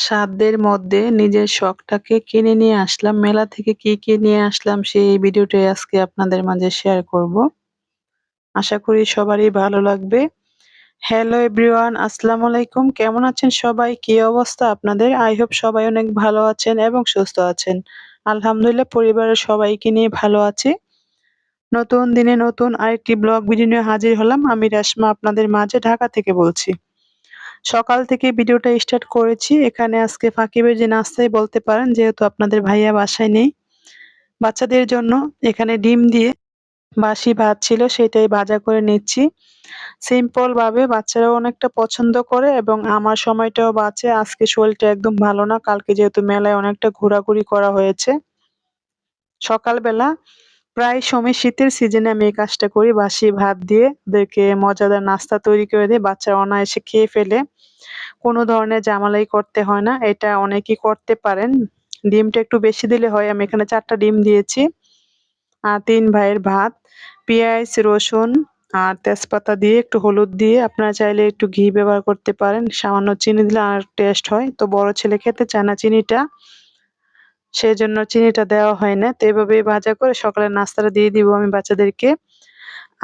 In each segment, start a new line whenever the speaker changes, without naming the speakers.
সাধ্যের মধ্যে নিজের শখটাকে কিনে নিয়ে আসলাম। মেলা থেকে কি কি নিয়ে আসলাম সেই ভিডিওটাই আজকে আপনাদের মাঝে শেয়ার করব। আশা করি সবারই ভালো লাগবে। হ্যালো এভরিওয়ান আসসালামু আলাইকুম। কেমন আছেন সবাই? কি অবস্থা আপনাদের? আই হোপ সবাই অনেক ভালো আছেন এবং সুস্থ আছেন। আলহামদুলিল্লাহ, পরিবারের সবাইকে নিয়ে ভালো আছে। নতুন দিনে নতুন আরেকটি ব্লগ ভিডিও নিয়ে হাজির হলাম। আমি রেশমা, আপনাদের মাঝে ঢাকা থেকে বলছি। সকাল থেকে ভিডিওটা স্টার্ট করেছি। এখানে আজকে ফাঁকি বেজে নাস্তাই বলতে পারেন, যেহেতু আপনাদের ভাইয়া বাসায় নেই। বাচ্চাদের জন্য এখানে ডিম দিয়ে বাসি ভাত ছিল, সেটাই ভাজা করে নিচ্ছি। সিম্পল ভাবে বাচ্চারাও অনেকটা পছন্দ করে এবং আমার সময়টাও বাঁচে। আজকে শরীরটা একদম ভালো না, কালকে যেহেতু মেলায় অনেকটা ঘোরাঘুরি করা হয়েছে। সকালবেলা প্রায় সময় শীতের সিজনে আমি এই কাজটা করি। বাসি ভাত দিয়ে ওদেরকে মজাদার নাস্তা তৈরি করে দিই। বাচ্চারা অনায়াসে খেয়ে ফেলে। কোনো ধরনের জামালাই করতে হয় না। এটা অনেকেই করতে পারেন। ডিমটা একটু বেশি দিলে হয়। আমি এখানে চারটা ডিম দিয়েছি। আর তিন ভাইয়ের ভাত, পেঁয়াজ, রসুন আর তেজপাতা দিয়ে একটু হলুদ দিয়ে আপনারা চাইলে একটু ঘি ব্যবহার করতে পারেন। সামান্য চিনি দিলে আর টেস্ট হয়। তো বড় ছেলে খেতে চায় না চিনিটা। সেই জন্য চিনিটা দেওয়া হয় না। তো এভাবেই ভাজা করে সকালের নাস্তাটা দিয়ে দিব আমি বাচ্চাদেরকে।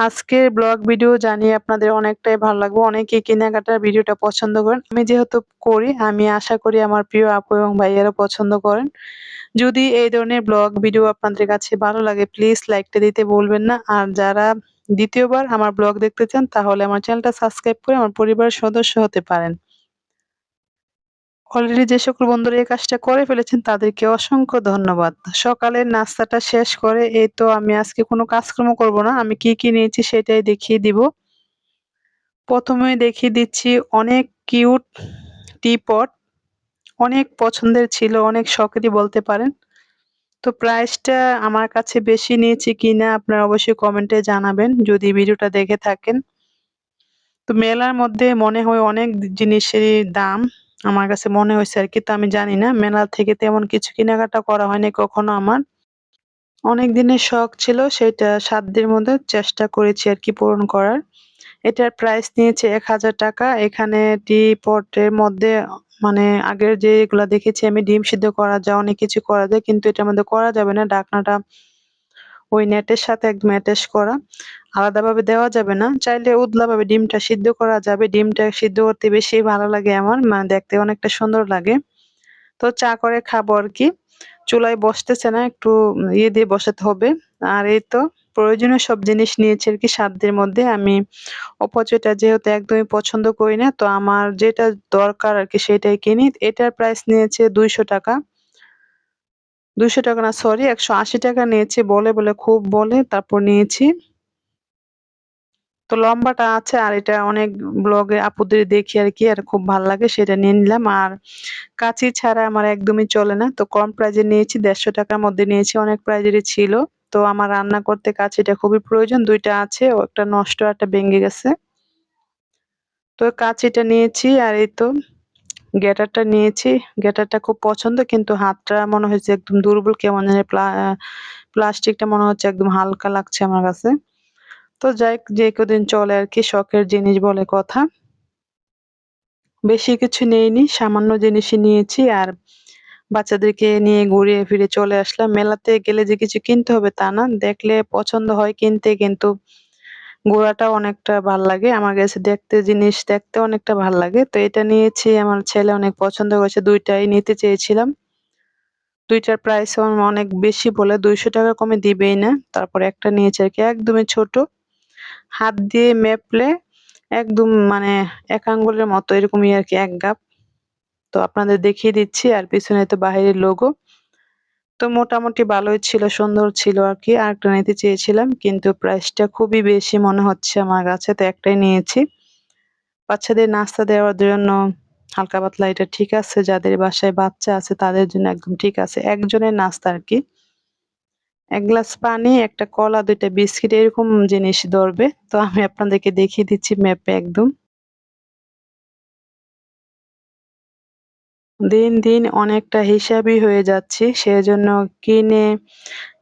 আজকের ব্লগ ভিডিও জানিয়ে আপনাদের অনেকটাই ভালো লাগবে। অনেকেই কেনাকাটার ভিডিওটা পছন্দ করেন। আমি যেহেতু করি, আমি আশা করি আমার প্রিয় আপু এবং ভাইয়েরা পছন্দ করেন। যদি এই ধরনের ব্লগ ভিডিও আপনাদের কাছে ভালো লাগে প্লিজ লাইকটা দিতে বলবেন না। আর যারা দ্বিতীয়বার আমার ব্লগ দেখতে চান, তাহলে আমার চ্যানেলটা সাবস্ক্রাইব করে আমার পরিবারের সদস্য হতে পারেন। অলরেডি যে সকল বন্ধুরা এই কাজটা করে ফেলেছেন, তাদেরকে অসংখ্য ধন্যবাদ। সকালের নাস্তাটা শেষ করে, এই তো আমি আজকে কোনো কাজকর্ম করব না, আমি কি কি নিয়েছি সেটাই দেখিয়ে দিব। প্রথমে দেখিয়ে দিচ্ছি অনেক কিউট টিপট, অনেক পছন্দের ছিল, অনেক শখেরই বলতে পারেন। তো প্রাইসটা আমার কাছে বেশি নিয়েছি কিনা আপনারা অবশ্যই কমেন্টে জানাবেন, যদি ভিডিওটা দেখে থাকেন। তো মেলার মধ্যে মনে হয় অনেক জিনিসেরই দাম। আমার কাছে মনে হয়েছে আর কি, তো আমি জানি না। মেলা থেকে তেমন কিছু কেনাকাটা করা হয়নি কখনো আমার। অনেক দিনের শখ ছিল, সেটা সাত দিনের মধ্যে চেষ্টা করেছি আর কি পূরণ করার। এটার প্রাইস নিয়েছে এক হাজার টাকা। এখানে টি পটের মধ্যে মানে আগের যে এগুলা দেখেছি, আমি ডিম সিদ্ধ করা যায়, অনেক কিছু করা যায়, কিন্তু এটার মধ্যে করা যাবে না। ডাকনাটা ওই নেটের সাথে একদম অ্যাটাচ করা। আলাদাভাবে দেওয়া যাবে না। চাইলে উদলাভাবে ডিমটা সিদ্ধ করা যাবে। ডিমটা সিদ্ধ করতে বেশি ভালো লাগে আমার। মানে দেখতে অনেকটা সুন্দর লাগে। তো চা করে খাব আর কি। চুলায় বসতেছে না, একটু ইয়ে দিয়ে বসাতে হবে। আর এই তো প্রয়োজনীয় সব জিনিস নিয়েছি আর কি সাধ্যের মধ্যে। আমি অপচয়টা যেহেতু একদমই পছন্দ করি না, তো আমার যেটা দরকার আর কি সেটাই কিনি। এটার প্রাইস নিয়েছে দুইশো টাকা। দুইশো টাকা না সরি একশো আশি টাকা নিয়েছি, বলে বলে খুব বলে, তারপর নিয়েছি। তো লম্বাটা আছে আর এটা অনেক ব্লগে আপুদের দেখি আর কি, আর খুব ভালো লাগে, সেটা নিয়ে নিলাম। আর কাঁচি ছাড়া আমার একদমই চলে না, তো কম প্রাইজে নিয়েছি, দেড়শো টাকার মধ্যে নিয়েছি, অনেক প্রাইজেরই ছিল। তো আমার রান্না করতে কাঁচিটা খুবই প্রয়োজন, দুইটা আছে, ও একটা নষ্ট একটা ভেঙে গেছে। তো কাঁচিটা নিয়েছি আর এই তো গেটারটা নিয়েছি। গেটারটা খুব পছন্দ, কিন্তু হাতটা মনে হয়েছে একদম দুর্বল, কেমন জানি প্লাস্টিকটা মনে হচ্ছে একদম হালকা লাগছে আমার কাছে। তো যাই যে কদিন চলে আর কি, শখের জিনিস বলে কথা। বেশি কিছু নেইনি, সামান্য জিনিসই নিয়েছি আর বাচ্চাদেরকে নিয়ে ঘুরিয়ে ফিরে চলে আসলাম। মেলাতে গেলে যে কিছু কিনতে হবে তা না, দেখলে পছন্দ হয় কিনতে, কিন্তু ঘোরাটা অনেকটা ভালো লাগে। আমার কাছে দেখতে, জিনিস দেখতে অনেকটা ভালো লাগে। তো এটা নিয়েছি, আমার ছেলে অনেক পছন্দ করেছে, দুইটাই নিতে চেয়েছিলাম। দুইটার প্রাইস অনেক বেশি বলে, দুইশো টাকা কমে দিবেই না। তারপর একটা নিয়েছে আর কি, একদমই ছোট। হাত দিয়ে মেপলে একদম মানে এক আঙ্গুলের মতো, এরকমই আর কি, এক গাপ। তো আপনাদের দেখিয়ে দিচ্ছি, আর পিছনে তো বাহিরের লোগো তো মোটামুটি ভালোই ছিল, সুন্দর ছিল আর কি আরেকটা নিতে চেয়েছিলাম, কিন্তু প্রাইসটা খুবই বেশি মনে হচ্ছে আমার কাছে, তো একটাই নিয়েছি। বাচ্চাদের নাস্তা দেওয়ার জন্য হালকা পাতলা এটা ঠিক আছে, যাদের বাসায় বাচ্চা আছে তাদের জন্য একদম ঠিক আছে। একজনের নাস্তা আর কি এক গ্লাস পানি, একটা কলা, দুইটা বিস্কিট, এরকম জিনিস ধরবে। তো আমি আপনাদেরকে দেখিয়ে দিচ্ছি ম্যাপে একদম। দিন দিন অনেকটা হিসাবই হয়ে যাচ্ছে। সেজন্য কিনে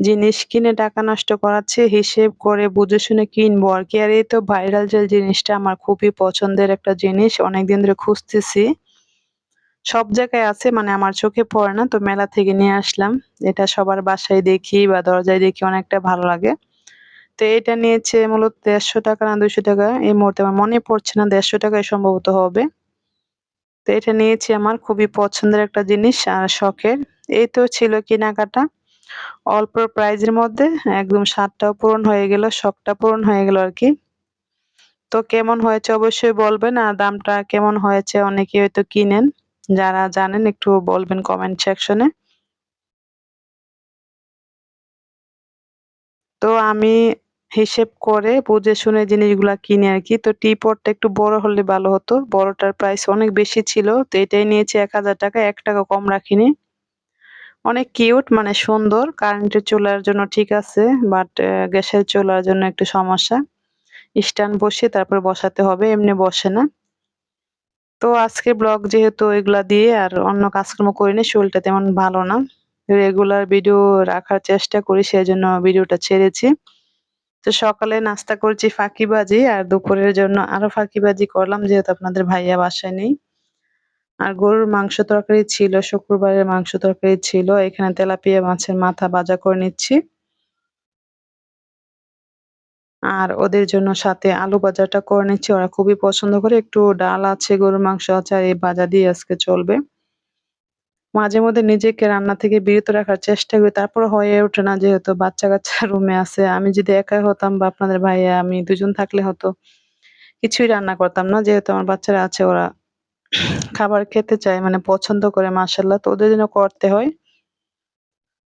জিনিস কিনে টাকা নষ্ট করাচ্ছে, হিসেব করে বুঝে শুনে কিনবো। আর কি, আর এই তো ভাইরাল যে জিনিসটা আমার খুবই পছন্দের একটা জিনিস, অনেকদিন ধরে খুঁজতেছি। সব জায়গায় আছে মানে আমার চোখে পড়ে না, তো মেলা থেকে নিয়ে আসলাম। এটা সবার বাসায় দেখি বা দরজায় দেখি অনেকটা ভালো লাগে। তো এটা নিয়েছে মূলত দেড়শো টাকা না দুশো টাকা, এই মুহূর্তে আমার মনে পড়ছে না দেড়শো টাকায় সম্ভবত হবে। তো এটা নিয়েছি আমার খুবই পছন্দের একটা জিনিস আর শখের। এই তো ছিল কেনাকাটা। অল্প প্রাইজের মধ্যে একদম স্বাদটাও পূরণ হয়ে গেল, শখটা পূরণ হয়ে গেল আর কি। তো কেমন হয়েছে অবশ্যই বলবেন আর দামটা কেমন হয়েছে অনেকে হয়তো কিনেন। যারা জানেন একটু বলবেন কমেন্ট সেকশনে তো আমি হিসেব করে বুঝে শুনে জিনিসগুলা কিনি আর কি। তো টি পটটা একটু বড় হলে ভালো হতো। বড়টার প্রাইস অনেক বেশি ছিল। তো এটাই নিয়েছি এক হাজার টাকা। এক টাকা কম রাখিনি। অনেক কিউট মানে সুন্দর। কারেন্টের চুলার জন্য ঠিক আছে বাট গ্যাসের চুলার জন্য একটু সমস্যা। স্ট্যান্ড বসিয়ে তারপর বসাতে হবে, এমনি বসে না। তো আজকে ব্লগ যেহেতু এগুলা দিয়ে আর অন্য কাজকর্ম করিনি শরীরটা তেমন ভালো না। রেগুলার ভিডিও রাখার চেষ্টা করি সেই জন্য ভিডিওটা ছেড়েছি। তো সকালে নাস্তা করছি ফাঁকিবাজি আর দুপুরের জন্য আরও ফাঁকিবাজি করলাম, যেহেতু আপনাদের ভাইয়া বাসায় নেই। আর গরুর মাংস তরকারি ছিল, শুক্রবারের মাংস তরকারি ছিল, এখানে তেলাপিয়া মাছের মাথা ভাজা করে নিচ্ছি। আর ওদের জন্য সাথে আলু ভাজাটা করে নিচ্ছি, ওরা খুবই পছন্দ করে, একটু ডাল আছে, গরুর মাংস আছে, আর এই বাজা দিয়ে আজকে চলবে। মাঝে মধ্যে নিজেকে রান্না থেকে বিরত রাখার চেষ্টা করি। তারপর হয়ে ওঠে না যেহেতু বাচ্চা কাচ্চা রুমে আছে। আমি যদি একাই হতাম বা আপনাদের ভাইয়া, আমি দুজন থাকলে হতো, কিছুই রান্না করতাম না। যেহেতু আমার বাচ্চারা আছে, ওরা খাবার খেতে চায় মানে পছন্দ করে মাসাল্লাহ তো ওদের জন্য করতে হয়।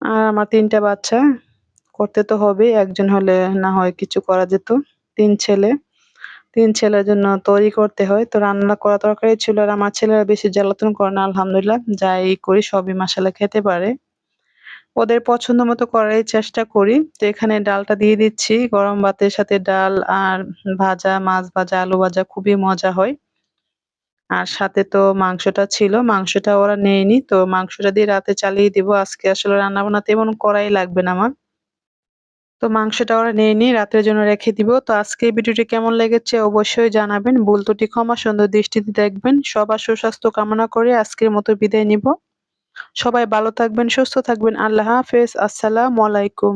আর আমার তিনটা বাচ্চা, করতে তো হবেই। একজন হলে না হয় কিছু করা যেত। তিন ছেলে। তিন ছেলের জন্য তৈরি করতে হয়। তো রান্না করা তরকারি ছিল আর আমার ছেলেরা বেশি জ্বালাতন করে না, আলহামদুলিল্লাহ। যাই করি, সবই মাসালা খেতে পারে। ওদের পছন্দ মতো করারই চেষ্টা করি। তো এখানে ডালটা দিয়ে দিচ্ছি। গরম ভাতের সাথে ডাল আর ভাজা, মাছ ভাজা, আলু ভাজা খুবই মজা হয়। আর সাথে তো মাংসটা ছিল। মাংসটা ওরা নেয়নি। তো মাংসটা দিয়ে রাতে চালিয়ে দিব। আজকে আসলে রান্না বান্না তেমন করাই লাগবে না আমার। তো মাংসটা ওরা নিয়ে নিয়ে রাতের জন্য রেখে দিব। তো আজকে ভিডিওটি কেমন লেগেছে অবশ্যই জানাবেন। ভুল ত্রুটি, ক্ষমা, সুন্দর দৃষ্টিতে দেখবেন। সবার সুস্বাস্থ্য কামনা করে আজকের মতো বিদায় নিব। সবাই ভালো থাকবেন, সুস্থ থাকবেন। আল্লাহ হাফেজ। আসসালামু আলাইকুম।